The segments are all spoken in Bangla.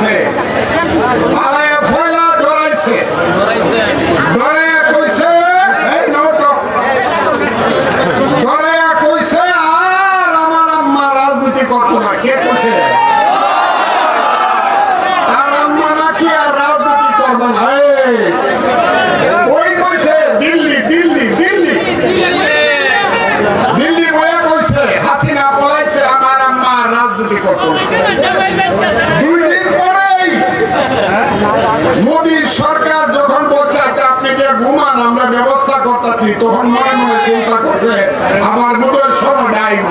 পালাইছে পালাইয়া ফয়লা ডরাইছে ডরাইয়া কইছে এই নৌটক ডরাইয়া কইছে আর আমার আম্মা রাজনীতি করতো না কে কইছে আর আম্মা নাকি আর রাজনীতি করবে না এই, ওই কইছে দিল্লি দিল্লি দিল্লি দিল্লি বয়ে কইছে হাসিনা পলাইছে আমার আম্মা আর রাজনীতি করতো না দুই দিন পরেই মোদী সরকার যখন বলছে আচ্ছা আপনি গিয়ে ঘুমান আমরা ব্যবস্থা করতেছি তখন মনে মনে চিন্তা করছে, আমার বোধহয় সময় ডাইব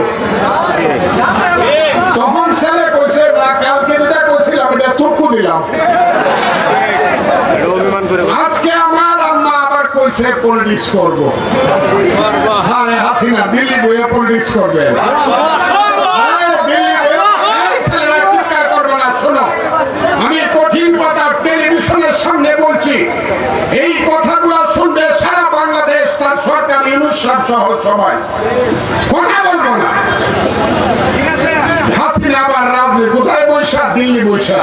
তখন ছেলে কইছে, না, কালকে যেটা করছিলাম এটা তুকু দিলাম। আজকে আমার আম্মা আবার কইছে পলিটিক্স করব। হ্যাঁ হাসিনা, দিল্লি বইয়ে পলিটিক্স করবে আরে দিল্লি বইয়ে- এই ছেলেরা চিৎকার করবে না, শোনো। আমি কঠিন কথা টেলিভিশনের সামনে বলছি এই কথাগুলো শুনবে সারা বাংলাদেশ তার সহ সবাই কথা বলব না। হাসিনা আবার রাজনীতি কোথায় বৈশা দিল্লি বৈশা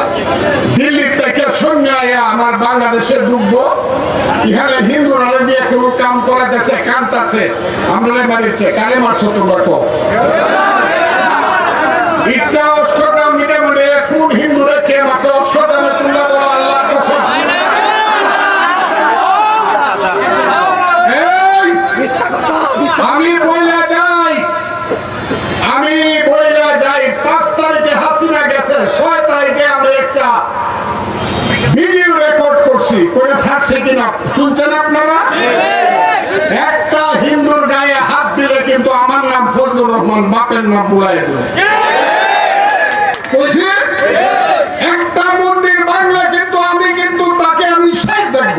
দিল্লি থেকে সৈন্য আয়া আমার বাংলাদেশে ডুববো। এখানে হিন্দুরা দিয়ে কোনো কাম করাতেছে কানতাছে আমরা মারিছে কালে মারছো তোমরা কো ইটটা অষ্টগ্রাম মিটে কোন হিন্দুরে কে মারছে অষ্টগ্রামে তোমরা বলো আল্লাহর কসম এই, আমি বইলা যাই আমি বইলা যাই পাঁচ তারিখে হাসিনা গেছে ছয় তারিখে আমরা একটা ভিডিও রেকর্ড করছি করে কিনা শুনছেন আপনারা? একটা হিন্দুর গায়ে হাত দিলে কিন্তু আমার নাম ফজলুর রহমান, বাপের নাম বুলাই একটা মন্দির বাংলা কিন্তু আমি কিন্তু তাকে আমি শেষ দেখব।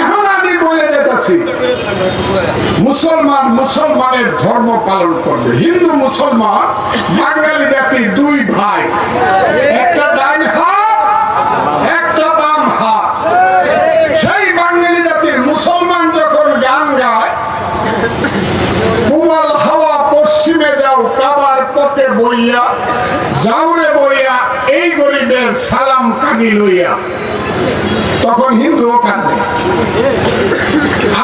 এখন আমি বলে যেতেছি মুসলমান মুসলমানের ধর্ম পালন করবে। হিন্দু মুসলমান, বাঙালি জাতির দুই ভাই একটা ডান হাত একটা বাম হাত সেই বাঙালি জাতির মুসলমান যখন গান গায় কুমাল হাওয়া পশ্চিমে যাও কাবার পথে বইয়া যাওরে বইয়া এই গরিবের সালাম কানি লইয়া তখন হিন্দুও কাঁদে।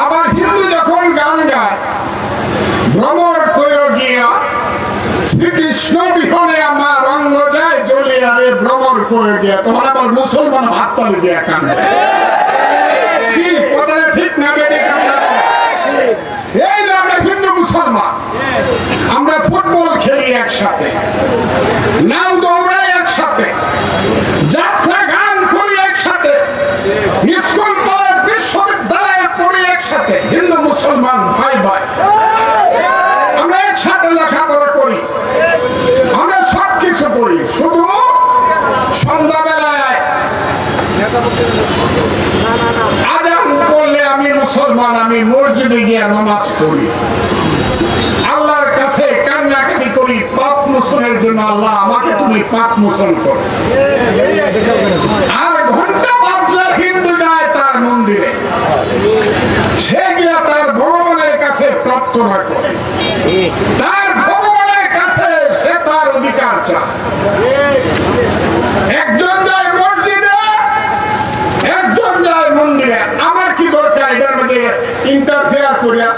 আবার হিন্দু যখন গান গায়, ভ্রমর করে গিয়া, শ্রীকৃষ্ণ বিহনে আমার যায় জ্বলিয়া রে ভ্রমর গিয়া। তখন আবার মুসলমান হাত তালি দিয়া কথাটা ঠিক না বেটে এই আমরা হিন্দু মুসলমান, আমরা ফুটবল খেলি একসাথে। নাও দৌড়াই একসাথে যাত্রা গান করি একসাথে স্কুল কলেজ বিশ্ববিদ্যালয়ে পড়ি একসাথে হিন্দু মুসলমান ভাই ভাই। আমরা একসাথে লেখাপড়া করি। আমরা সব কিছু করি। শুধু সন্ধ্যাবেলায় আজান করলে আমি মুসলমান, আমি মসজিদে গিয়ে নামাজ পড়ি। আল্লাহর কাছে কান্নাকাটি করি, পাপ মোচনের জন্য আল্লাহ আমাকে তুমি পাপ মোচন করো। আর ঘণ্টা বাজলে হিন্দু যায় তার মন্দিরে। সে গিয়া তার ভগবানের কাছে প্রার্থনা করে। তার ভগবানের কাছে সে তার অধিকার চায়। একজন যায় মসজিদে, একজন যায় মন্দিরে। আমার কি দরকার? এটার মধ্যে ইন্টারফেয়ার করিয়া।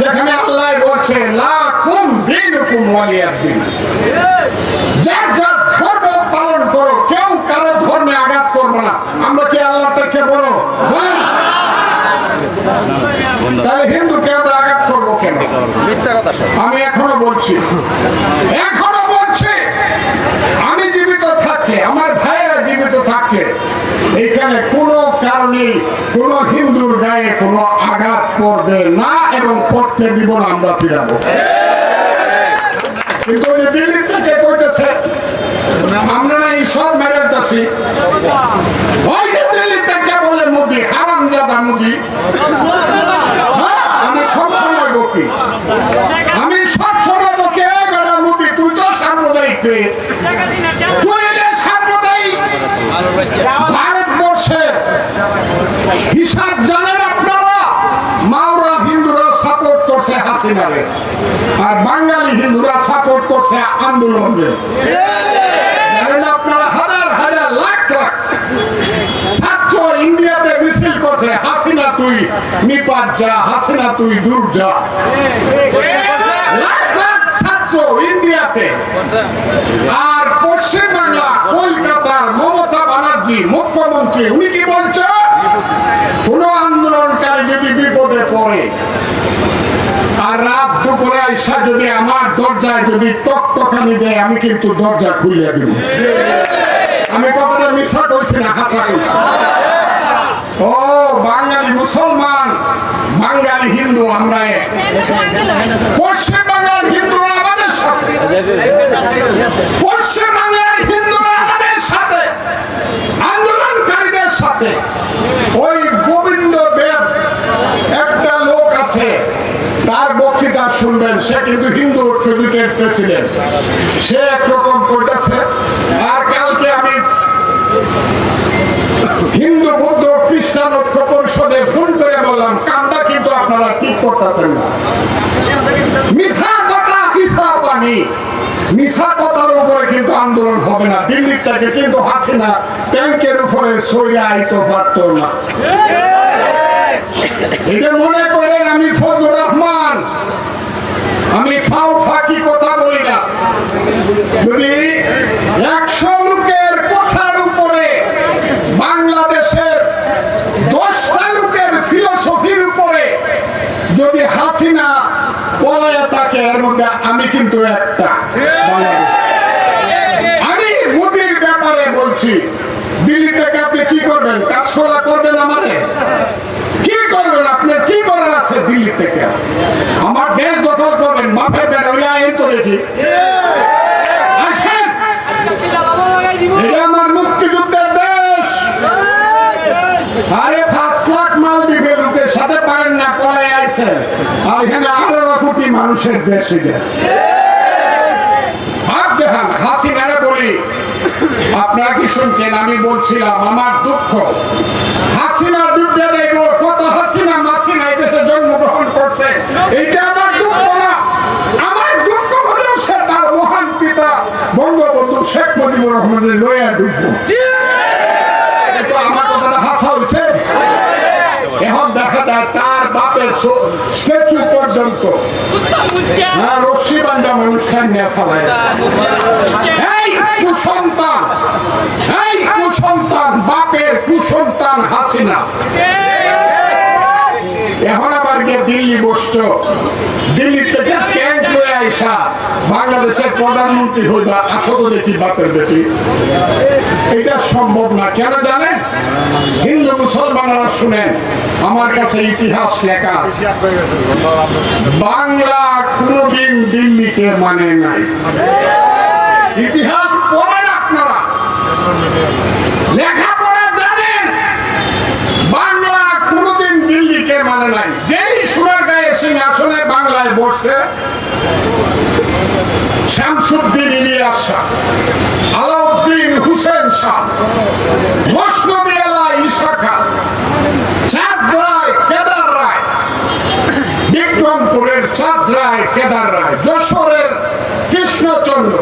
যেখানে আল্লাহ বলছে, লা কুম দিনুকুম ওয়ালিয়াদ দিন। যার যার ধর্ম পালন করো কেউ কারও ধর্মে আঘাত করবে না আমরা কি আল্লাহ থেকে বড়? তাহলে হিন্দুকে আমরা আঘাত করব কেন? মিথ্যা কথা আমি এখনও বলছি। এখনও বলছি। আমি জীবিত থাকছে। আমার ভাইরা জীবিত থাকছে। এখানে কোনো কারণে কোনো হিন্দুর গায়ে কোনো আঘাত পড়বে না এবং পড়তে দিব না আমরা ফিরাবো। কিন্তু দিল্লি থেকে কইতেছে আমরা না এই সব মেরে যাচ্ছি হ্যাঁ, আমি সব সময় বকি। সময় বেড়া মোদি তুই তো সাম্প্রদায়িক রে। তুই সাম্প্রদায়িক। ভারতবর্ষের হিসাব জানেন মাওরা হিন্দুরা সাপোর্ট করছে হাসিনারে। আর বাঙালি হিন্দুরা সাপোর্ট করছে আন্দোলনকে নিপাত যা। হাসিনা আর পশ্চিম বাংলা কলকাতার মমতা ব্যানার্জি, মুখ্যমন্ত্রী, উনি কি বলছে কোন আন্দোলনকারী যদি বিপদে পড়ে, আর রাত দুপুরে আইসা যদি আমার দরজায় যদি টকটকানি দেয়, আমি কিন্তু দরজা খুলে দিব। আমি কথাটা মিশা করছি না, হাসা করছি বাঙালি মুসলমান, বাঙালি হিন্দু আমরা এক। পশ্চিম বাংলার আমাদের সাথে। আমাদের সাথে। আন্দোলনকারীদের সাথে। ওই গোবিন্দ দেব একটা লোক আছে, তার বক্তৃতা শুনবেন। সে কিন্তু হিন্দু ঐক্যজোটের প্রেসিডেন্ট। সে একরকম করতেছে। আর কালকে আমি হিন্দু বৌদ্ধ ঐক্য পরিষদে ফোন করে বললাম, কান্দা কিন্তু আপনারা ঠিক করতেছেন না। আন্দোলন হবে না। দিল্লির কিন্তু হাসিনা ট্যাঙ্কের উপরে সরিয়ে আইতে না। এটা মনে করেন আমি ফজল রহমান। আমি ফাও ফাঁকি কথা বলি না যদি একশো লোকের কথার উপরে বাংলাদেশের দশটা লোকের ফিলোসফির উপরে যদি হাসিনা পলায় থাকে এর মধ্যে আমি কিন্তু একটা আমি মোদির ব্যাপারে বলছি দিল্লি থেকে আপনি কি করবেন? কাজকলা করবেন আমারে? কি করবেন আপনি? কি করার আছে দিল্লি থেকে? আমার দেশ দখল করবেন মাফের বেড়া ওই আইন তো দেখি। আরে, ফার্স্ট লাখ মাল দিবে লোকের সাথে পারেন না পলাই আইছে আর এখানে কোটি মানুষের দেশ এটা। হাসিনারে বলি। আপনারা কি শুনছেন? আমি বলছিলাম, আমার দুঃখ। হাসিনা কত হাসিনা মাসিনা দেশে জন্মগ্রহণ করছে, এইটা আমার দুঃখ না। মহান পিতা শেখ আমার হাসা হয়েছে এখন দেখা তার বাপের স্ট্যাচু পর্যন্ত। হ্যাঁ রশ্মি বান্ধা অনুষ্ঠান নিয়ে ফেলায়? এই কুসন্তান এই কুসন্তান, বাপের কুসন্তান হাসিনা। এখন আবার গিয়ে দিল্লি বসছো। দিল্লি থেকে ট্যাঙ্ক লয়ে আইসা বাংলাদেশের প্রধানমন্ত্রী হইবা আসো তো দেখি বাপের বেটি। এটা সম্ভব না, কেন জানেন? হিন্দু, মুসলমানরা শুনেন, আমার কাছে ইতিহাস লেখা বাংলা কোনদিন দিল্লিকে মানে নাই। ইতিহাস পড়েন আপনারা। লেখাপড়া জানেন বাংলা কোনদিন দিল্লিকে মানে নাই। যেই সুরের গায়ে সিংহাসনে বাংলায় বসে শামসুদ্দিন ইলিয়াস শাহ, আলাউদ্দিন হুসেন শাহ রায় কেদার চাঁদ রায় কেদার রায়, যশোরের কৃষ্ণচন্দ্র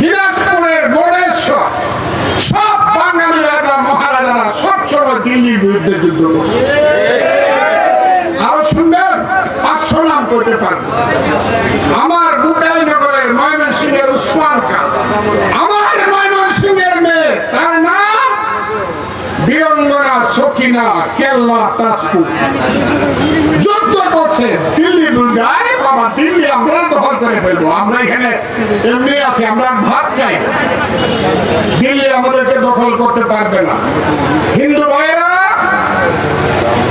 দিনাজপুরের গণেশ্বর সব বাঙালি রাজা মহারাজারা সবসময় দিল্লির বিরুদ্ধে যুদ্ধ করছে আরও শুনবেন পাঁচশো নাম আমার বুকাই নগরের ময়মনসিংহের উসমান খান। আমার ময়মনসিংহের মেয়ে, তার নাম বীরঙ্গনা সকিনা কেল্লা তাসপুর যুদ্ধ করছে দিল্লি বিরুদ্ধে বাবা, দিল্লি আমরা দখল করে ফেলব। আমরা এখানে এমনি আছি, আমরা ভাত খাই। দিল্লি আমাদেরকে দখল করতে পারবে না। হিন্দু ভাইরা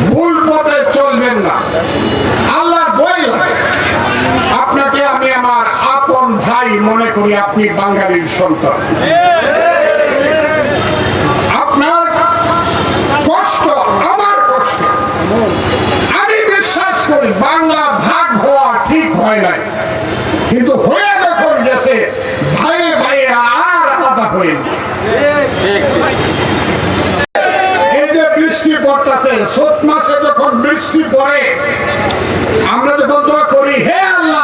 ভুল পথে চলবেন না। আপনাকে আমি আমার আপন ভাই মনে করি আপনি বাঙালির সন্তান। আপনার কষ্ট আমার কষ্ট। আমি বিশ্বাস করি বাংলা ভাগ হওয়া ঠিক হয় নাই। কিন্তু হয়ে যখন গেছে, ভাইয়ে ভাইয়ে আর আলাদা হয়নি এই যে বৃষ্টি পড়তেছে চোত মাসে যখন বৃষ্টি পড়ে আমরা যখন দোয়া করি হে আল্লাহ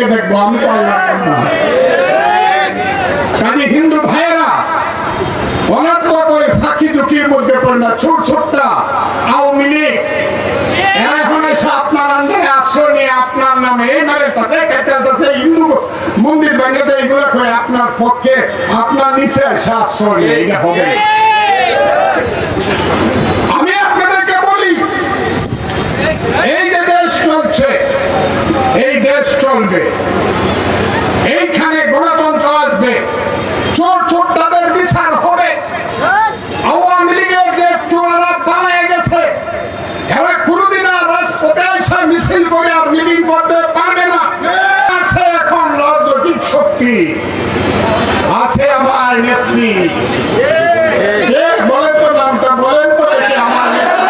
চোখকে দেখব, আমি তো আল্লাহ কাজে হিন্দু ভাইয়েরা অনাত্মক ওই ফাঁকি ঝুঁকির মধ্যে পড়ে না, ছোট ছোটটা আওয়ামী লীগ। এরা এখন এসে আপনার আন্ডারে আশ্রয় নিয়ে আপনার নামে এই মারে তাছে হিন্দু মন্দির ভেঙেতে এগুলো কয়ে আপনার পক্ষে, আপনার নিচে এসে আশ্রয় নিয়ে, এটা হবে। আমি আপনাদেরকে বলি, এই যে দেশ চলছে এই দেশ চলবে। এইখানে গণতন্ত্র আসবে। চোর চোর তাদের বিচার হবে। আওয়ামী লীগের যে চোররা পালায় গেছে, এরা কোনোদিন রাজপথে এসে মিছিল করে আর মিটিং করতে পারবে না। আছে এখন রাজনৈতিক শক্তি। আছে আমার নেত্রী কে বলেন তো নামটা বলেন তো দেখি আমার নেত্রী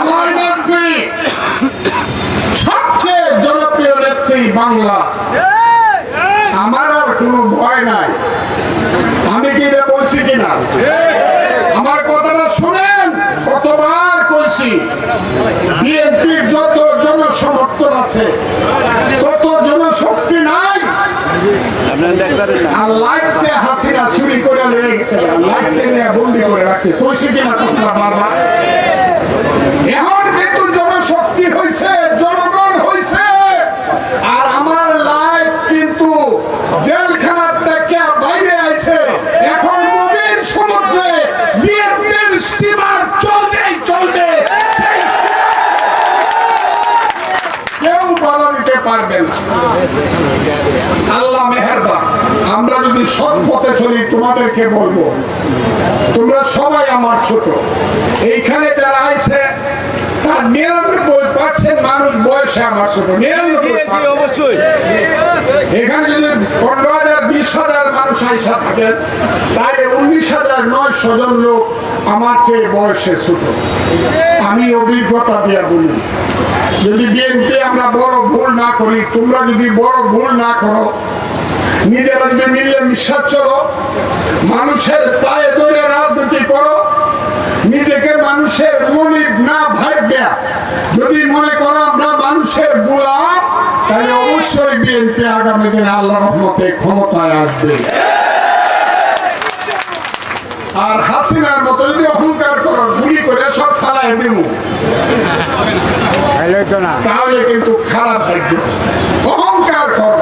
আমার নেত্রী সবচেয়ে জনপ্রিয় নেত্রী বাংলা আমার আর কোনো ভয় নাই আমি কি এটা বলছি কিনা আমার কথাটা শুনেন কতবার কইছি বিএনপির যত জনসমর্থন আছে তত জনশক্তি নাই আর লাইটতে হাসিনা চুরি করে লয়ে গেছে লাইটতে নিয়ে রাখছে বারবার এখন কিন্তু জনশক্তি জনগণ আর আমার লাইফ কিন্তু জেলখানার থেকে বাইরে এখন সমুদ্রে বিএনপির স্টিমার চলবেই চলবে। কেউ বাধা দিতে পারবে না। আল্লাহ মেহেরবান, আমরা যদি সৎ পথে চলি তোমাদেরকে বলব। তোমরা সবাই আমার ছোট। এইখানে যারা আইছে তার নিরানব্বই পার্সেন্ট মানুষ বয়সে আমার ছোট। নিরানব্বই অবশ্যই। এখানে যদি পনেরো হাজার বিশ হাজার মানুষ আইসা থাকেন তাহলে উনিশ হাজার নয়শো জন লোক আমার চেয়ে বয়সে ছোট। আমি অভিজ্ঞতা দিয়ে বলি যদি বিএনপি আমরা বড় ভুল না করি তোমরা যদি বড় ভুল না করো নিজেরা যদি মিললে বিশ্বাস চলো। মানুষের পায়ে ধরে রাজনীতি করো নিজেকে মানুষের মনিব না ভাববে। যদি মনে করো আমরা মানুষের গোলাম তাহলে অবশ্যই বিএনপি আগামী দিনে আল্লাহ রহমতে ক্ষমতায় আসবে। আর হাসিনার মতো যদি অহংকার করো গুলি করে সব ফালাই দেব। তাহলে কিন্তু খারাপ দেখবে। অহংকার করবা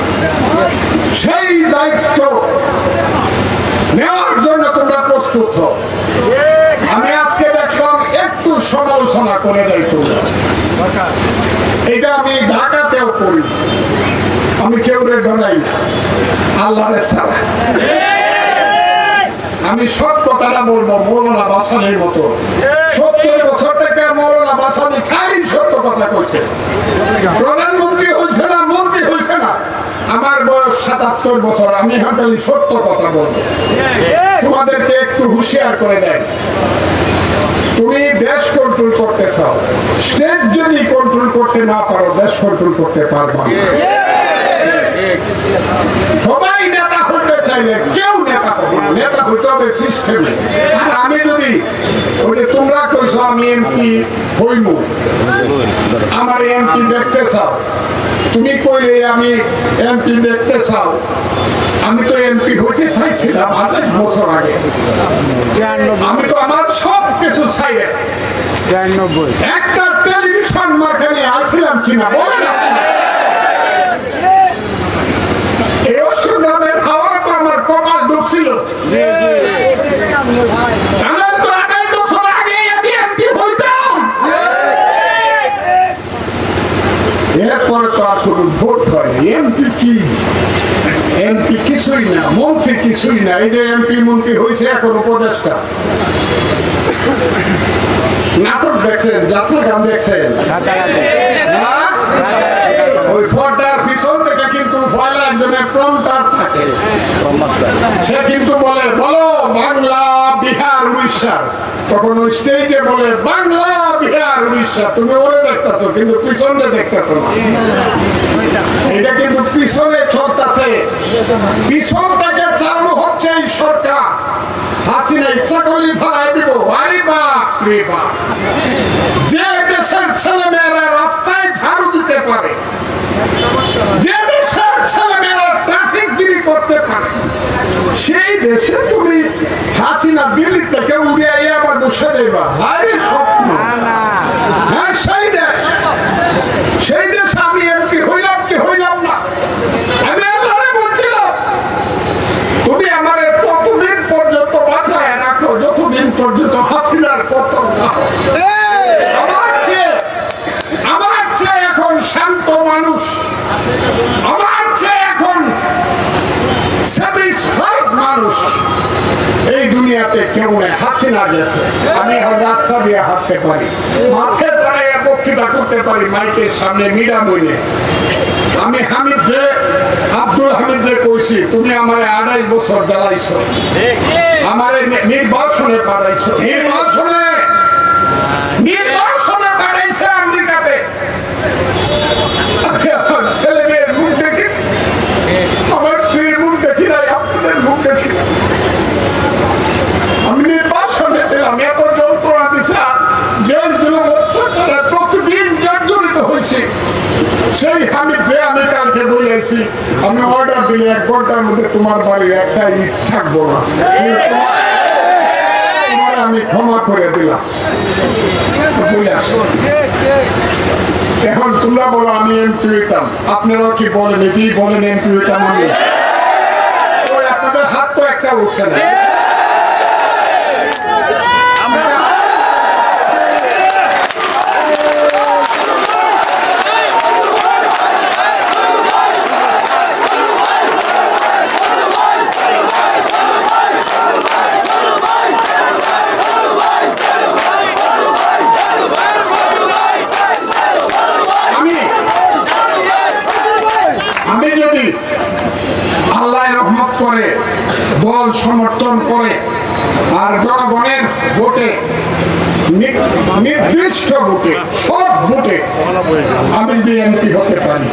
সেই দায়িত্ব নেওয়ার জন্য তোমরা প্রস্তুত হও। আমি আজকে দেখলাম একটু সমালোচনা করে দেয় তোমরা। এটা আমি ঢাকাতেও করি। আমি কেউ রে ডরাই না। আমি সব কথাটা বলব মৌলানা বাসানির মতো। সত্তর বছর থেকে মৌলানা বাসানি খালি সত্য কথা কইছে। প্রধানমন্ত্রী হয়েছে না মন্ত্রী হয়েছে না আমার বয়স সাতাত্তর বছর আমি হাঁটালি সত্য কথা বলব। তোমাদেরকে একটু হুঁশিয়ার করে দেয়। তুমি দেশ কন্ট্রোল করতে চাও। স্টেট যদি কন্ট্রোল করতে না পারো, দেশ কন্ট্রোল করতে পারবা চাইলে কেউ নেতা হবে নেতা হতে হবে সিস্টেমে আর আমি যদি ওই তোমরা কইছ আমি এমপি হইব আমার এমপি দেখতে চাও। তুমি কইলে আমি এমপি দেখতে চাও। আমি তো এমপি হতে চাইছিলাম আঠাশ বছর আগে। আমি তো আমার সব কিছু তিরানব্বই একটা টেলিভিশন মার্কেটে আসছিলাম কিনা বলেন আপনি। এই অষ্টগ্রামের হাওয়া তো আমার কপাল ডুবছিল তাহলে তো আড়াই বছর আগে আমি এমপি হইতাম এরপরে তো আর কোনো ভোট হয় এমপি কি এমপি কিছুই না মন্ত্রী কিছুই না। এই যে এমপি মন্ত্রী হয়েছে এখন উপদেষ্টা। নাটক দেখছেন, যাত্রা গান দেখছেন? হ্যাঁ? সে কিন্তু বলে, বলো, বাংলা বিহার উড়িষ্যা তখন ওই স্টেজে বলে, বাংলা বিহার উড়িষ্যা। তুমি ওরে দেখতেছো, কিন্তু পিছনে দেখতেছো না। এটা কিন্তু পিছনে চলতেছে। পিছন থেকে চালানো হচ্ছে এই সরকার। হাসিনা ইচ্ছা করলে দিব। আরে যে দেশের ছেলে মেয়েরা রাস্তায় ঝাড়ু দিতে পারে, যে দেশের ছেলে মেয়েরা ট্রাফিক গিরি করতে পারে, সেই দেশে তুমি হাসিনা দিল্লি থেকে উড়িয়া আইয়া আবার বসে দেবা আরে স্বপ্ন। হ্যাঁ সেই দেশ। সেই দেশ আমি এমপি হইলাম কি হইলাম না? আমি আল্লাহরে বলছিলাম তুমি আমার ততদিন পর্যন্ত বাঁচায় রাখো যতদিন পর্যন্ত হাসিনার পতন না হয়। আমার চেয়ে আমার চেয়ে এখন শান্ত মানুষ আমার চেয়ে এখন স্যাটিসফাইড মানুষ দুনিয়াতে কেউ নেই হাসিনা গেছে? আমি এখন রাস্তা দিয়ে হাঁটতে পারি। মাঠে দাঁড়িয়ে বক্তৃতা করতে পারি মাইকের সামনে মিডা বইলে আমি হামিদ রে আব্দুল হামিদ রে কইছি, তুমি আমার আড়াই বছর জ্বালাইছো। আমার নির্বাসনে পাঠাইছো। নির্বাসনে! নির্বাসনে পাঠাইছে আমেরিকাতে। ছেলে মেয়ের মুখ দেখি আমার স্ত্রীর মুখ দেখি নাই আপনাদের মুখ দেখি নাই। আমি নির্বাসনে ছিলাম এত যন্ত্রণা দিছে আর জেল জুলুম অত্যাচারে প্রতিদিন জর্জরিত হয়েছে সেই হামিদ যে আমি বলেছি আমি অর্ডার দিলে এক ঘণ্টার মধ্যে তোমার বাড়ির একটা ইট থাকব না। তোমার- আমি ক্ষমা করে দিলাম। এখন তোমরা বলো, আমি এমপি হইতাম। আপনারাও কি বলেন? এটি বলেন এমপি হইতাম আমি। আপনাদের হাত তো একটা উঠছে না আমি আমি যদি আল্লাহ রহমত করে দল সমর্থন করে আর জনগণের ভোটে নি- নির্দিষ্ট ভোটে সব ভোটে আমি যদি এমপি হতে পারি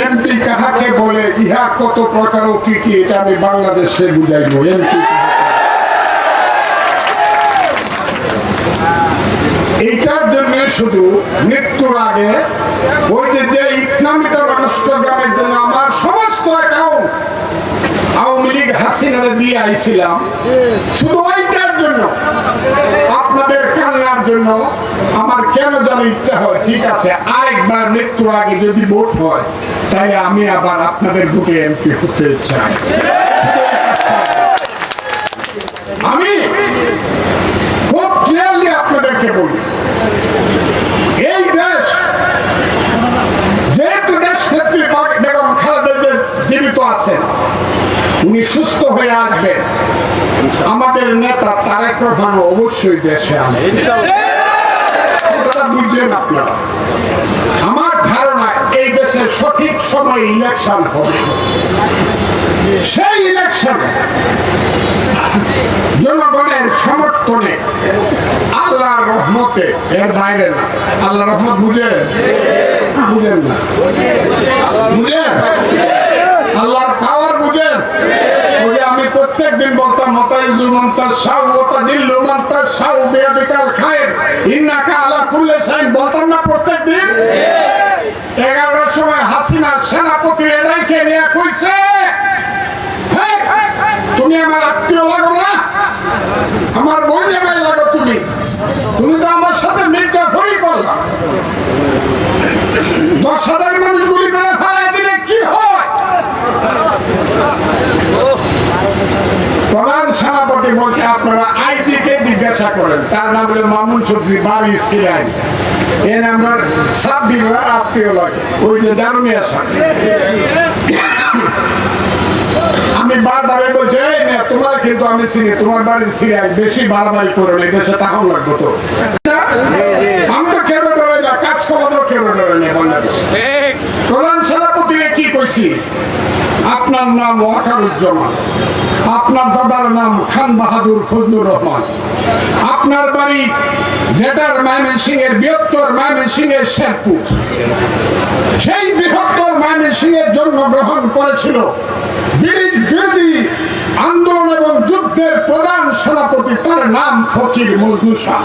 এমপি কাহাকে বলে ইহা কত প্রকার ও আমি বাংলাদেশে বুঝাইব এমপি এইটার জন্য শুধু মৃত্যুর আগে ওই যে যে ইকনামিকা নষ্টগ্রামের জন্য আমার সমস্ত অ্যাকাউন্ট আওয়ামী লীগ হাসিনারে দিয়ে আইছিলাম, শুধু ওইটার জন্য। আপনাদের কান্নার জন্য আমার কেন জানি ইচ্ছা হয়? ঠিক আছে, আরেকবার মৃত্যুর আগে যদি ভোট হয় তাই আমি আবার আপনাদের ভোটে এমপি হতে চাই। আমি খুব ক্লিয়ারলি আপনাদেরকে বলি আছেন, উনি সুস্থ হয়ে আসবেন। আমাদের নেতা তারেক রহমান অবশ্যই দেশে বুঝলেন আপনারা? আমার ধারণা এই দেশে সঠিক সময় ইলেকশন হবে। সেই ইলেকশনে জনগণের সমর্থনে আল্লাহর রহমতে, এর বাইরে না আল্লাহ রহমত বুঝেন? বুঝেন না? বুঝেন? আল্লাহর পাওয়ার বুঝেন ওই আমি প্রত্যেক দিন বলতাম মতাইজু মন্তাজ সাউ ওতাজিল্লু মন্তাজ সাউ, বিয়াদিকাল খায়ের। ইন্নাকা আলা কুল্লে শাইন বলতাম না প্রত্যেক দিন এগারোটার সময় হাসিনা সেনাপতি এরাইকে নিয়ে কইছে তুমি আমার আত্মীয় লাগো না। আমার বোন লাগো তুমি তুমি দশ হাজার মানুষ গুলি করে ফেলাই দিলে কি হয় প্রধান সেনাপতি বলছে আপনারা আইজি কে জিজ্ঞাসা করেন, তার নাম হলো মামুন চৌধুরী, বাড়ি সিআই এর আমার সাব বিঘার আত্মীয় লাগে ওই যে দারুমিয়া সাথে আমি বারবার বলছি তোমার কিন্তু আমি চিনি, তোমার বাড়ির সিরিয়াল বেশি বাড়াবাড়ি করে দেশে তাহলে লাগবে তো আমি তো কেন ডরে না কাজ করাতেও কেন ডরে না বাংলাদেশে প্রধান সেনাপতিরে কি কইছি আপনার নাম আপনার দাদার নাম খান বাহাদুর ফজলুর রহমান। আপনার বাড়ি ময়মনসিং এর বৃহত্তর ময়মনসিং এর শেরপুর সেই বৃহত্তর ময়মনসিং এর জন্মগ্রহণ করেছিল ব্রিটিশ বিরোধী আন্দোলন এবং যুদ্ধের প্রধান সেনাপতি, তার নাম ফকির মজনু শাহ।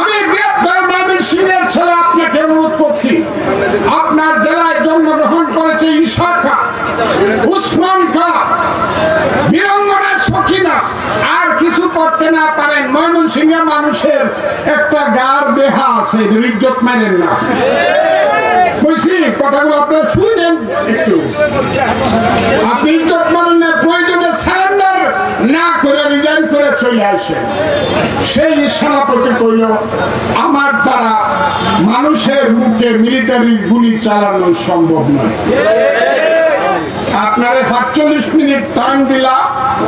আমি বৃহত্তর ময়মনসিংহের ছেলে, আপনাকে অনুরোধ করছি। আপনার জেলায় জন্মগ্রহণ করেছে ঈশা খা উসমান খা বীরঙ্গনা সখিনা আর কিছু করতে না পারেন ময়মনসিংহে মানুষের একটা গার দেহা আছে ইজ্জত মানেন না। আপনি ইজ্জত না করে রিজাইন করে চলে সেই আমার মানুষের মুখে মিলিটারি গুলি চালানো সম্ভব নয়। আপনারে সাতচল্লিশ মিনিট টাইম দিলা,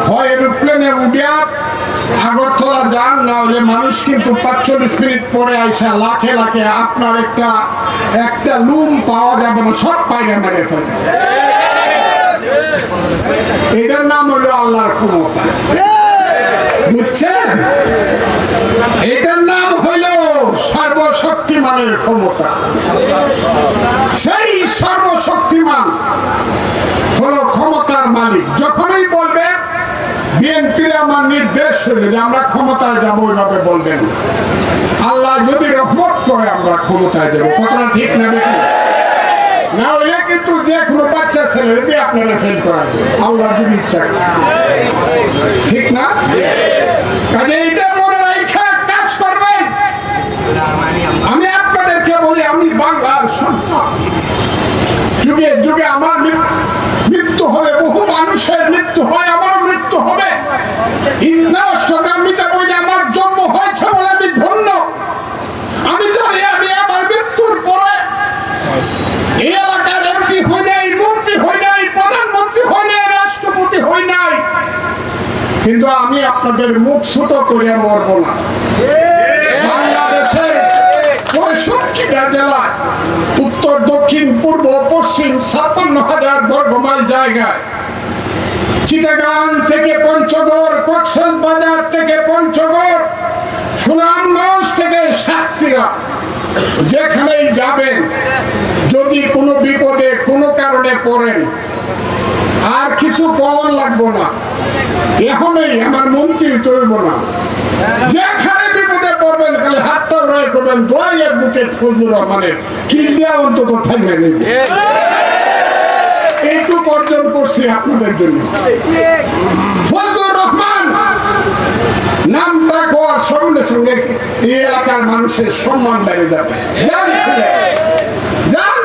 হয় এরোপ্লেনে উঠিয়া আগরতলা যান, না হলে মানুষ কিন্তু পাঁচচল্লিশ মিনিট পরে আইসা লাখে লাখে আপনার একটা একটা লুম পাওয়া যাবে না, সব পাইরে মেরে ফেলবে এটার নাম হলো আল্লাহর ক্ষমতা। বুঝছেন? এটার নাম হইল সর্বশক্তিমানের ক্ষমতা। সেই সর্বশক্তিমান মালিক। যখনই বলবে, বিএনপির আমার নির্দেশ হইল যে আমরা ক্ষমতায় যাব, ওইভাবে বলবেন। আল্লাহ যদি রহমত করে, আমরা ক্ষমতায় যাব। কথাটা ঠিক না দেখি না কিন্তু যে আল্লাহ যদি ইচ্ছা ঠিক না? এইটা মনে করবেন। আমি বলি, আমি আমার হবে বহু মানুষের মৃত্যু হয় আমার মৃত্যু হবে। তো বলি আমার জন্ম হয়েছে বলে আমি ধন্য। আমি জানি আমি আমার মৃত্যুর পরে এই এলাকার এমপি হই নাই মন্ত্রী হই নাই প্রধানমন্ত্রী হই নাই রাষ্ট্রপতি হই নাই। কিন্তু আমি আপনাদের মুখ ছোট করে মরবো না। বাংলাদেশের পঁয়ষট্টিটা জেলায় দক্ষিণ, পূর্ব, পশ্চিম, ছাপ্পান্ন হাজার বর্গমাইল জায়গায়। চিটাগাং থেকে পঞ্চগড় কক্সেল বাজার থেকে পঞ্চগড়, সুনামগঞ্জ থেকে সাতক্ষীরা। যেখানেই যাবেন, যদি কোনো বিপদে কোনো কারণে পড়েন, আর কিছু পাওয়ার লাগবো না। এখনই আমার মন্ত্রী তৈব না। যেখানে পড়বেন খালি হাতটা রায় করবেন, দোয়াইয়ের বুকে ফজলুর রহমানের। কিল অন্তত থাকবে নেবে বর্জন করছি আপনাদের জন্য। ফজলুর রহমান, নামটা হওয়ার সঙ্গে সঙ্গে এই এলাকার মানুষের সম্মান বেড়ে যাবে।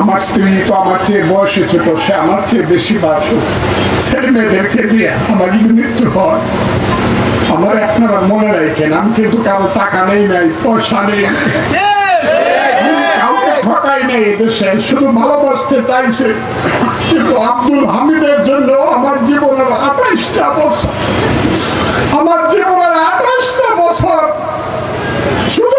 আমার স্ত্রী তো আমার চেয়ে বয়সে ছোট, সে আমার চেয়ে বেশি বাঁচুক ছেলে মেয়েদেরকে দিয়ে মৃত্যু হয়। আমার আপনারা মনে রাখেন আমি কিন্তু কারও টাকা নেই নাই, পয়সা নেই। চাইছে। কিন্তু আব্দুল হামিদের জন্য আমার জীবনের আঠাইশটা বছর। আমার জীবনের আঠাইশটা বছর। শুধু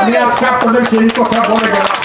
আমি আজকে আপনাদেরকে এই কথা বলে গেলাম।